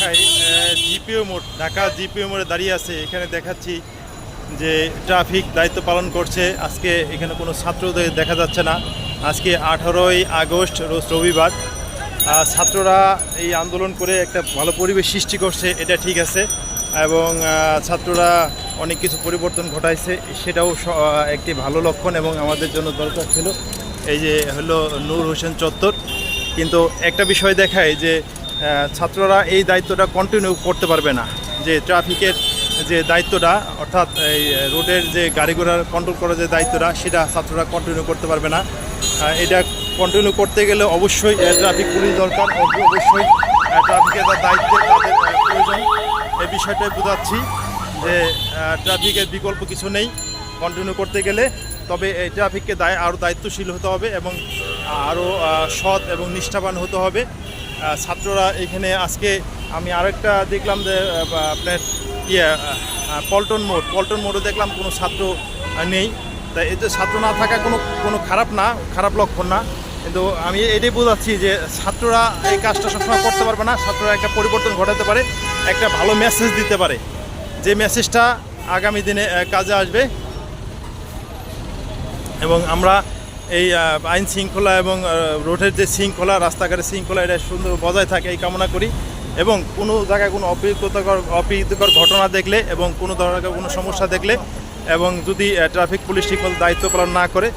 দেখাই জিপিও মোড়, ঢাকা জিপিও মোড়ে দাঁড়িয়ে আছে। এখানে দেখাচ্ছি যে ট্রাফিক দায়িত্ব পালন করছে। আজকে এখানে কোনো ছাত্রদের দেখা যাচ্ছে না। আজকে আঠারোই আগস্ট, রোজ রবিবার। ছাত্ররা এই আন্দোলন করে একটা ভালো পরিবেশ সৃষ্টি করছে, এটা ঠিক আছে। এবং ছাত্ররা অনেক কিছু পরিবর্তন ঘটাইছে, সেটাও একটি ভালো লক্ষণ এবং আমাদের জন্য দরকার ছিল। এই যে হলো নূর হোসেন চত্বর। কিন্তু একটা বিষয় দেখায় যে ছাত্ররা এই দায়িত্বটা কন্টিনিউ করতে পারবে না। যে ট্রাফিকের যে দায়িত্বটা, অর্থাৎ এই রোডের যে গাড়ি ঘোড়ার কন্ট্রোল করার যে দায়িত্বটা, সেটা ছাত্ররা কন্টিনিউ করতে পারবে না। এটা কন্টিনিউ করতে গেলে অবশ্যই ট্রাফিক পুলিশ দরকার। অবশ্যই ট্রাফিকের দায়িত্বে তাদের প্রয়োজন। এই বিষয়টাই বোঝাচ্ছি যে ট্রাফিকের বিকল্প কিছু নেই কন্টিনিউ করতে গেলে। তবে এই ট্রাফিককে দায় আরও দায়িত্বশীল হতে হবে এবং আরও সৎ এবং নিষ্ঠাবান হতে হবে। ছাত্ররা এখানে আজকে আমি আরেকটা দেখলাম যে আপনার ইয়ে পল্টন মোড়। পল্টন মোড়ে দেখলাম কোনো ছাত্র নেই। তাই এতে ছাত্র না থাকা কোনো কোনো খারাপ না, খারাপ লক্ষণ না। কিন্তু আমি এটাই বোঝাচ্ছি যে, ছাত্ররা এই কাজটা সবসময় করতে পারবে না। ছাত্ররা একটা পরিবর্তন ঘটাতে পারে, একটা ভালো মেসেজ দিতে পারে। যে মেসেজটা আগামী দিনে কাজে আসবে। এবং আমরা এই আইন শৃঙ্খলা এবং রোডের যে শৃঙ্খলা, রাস্তাঘাটের শৃঙ্খলা, এটা সুন্দর বজায় থাকে, এই কামনা করি। এবং কোনো জায়গায় কোনো অপ্রীতকর, অপ্রীতিকর ঘটনা দেখলে এবং কোনো ধরনের কোনো সমস্যা দেখলে এবং যদি ট্রাফিক পুলিশ ঠিকমতো দায়িত্ব পালন না করে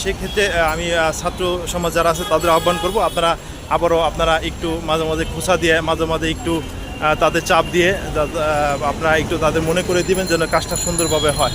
সেক্ষেত্রে আমি ছাত্র সমাজ যারা আছে তাদের আহ্বান করব, আপনারা আবারও আপনারা একটু মাঝে মাঝে খোঁচা দিয়ে, মাঝে মাঝে একটু তাদের চাপ দিয়ে আপনারা একটু তাদের মনে করে দিবেন যেন কাজটা সুন্দরভাবে হয়।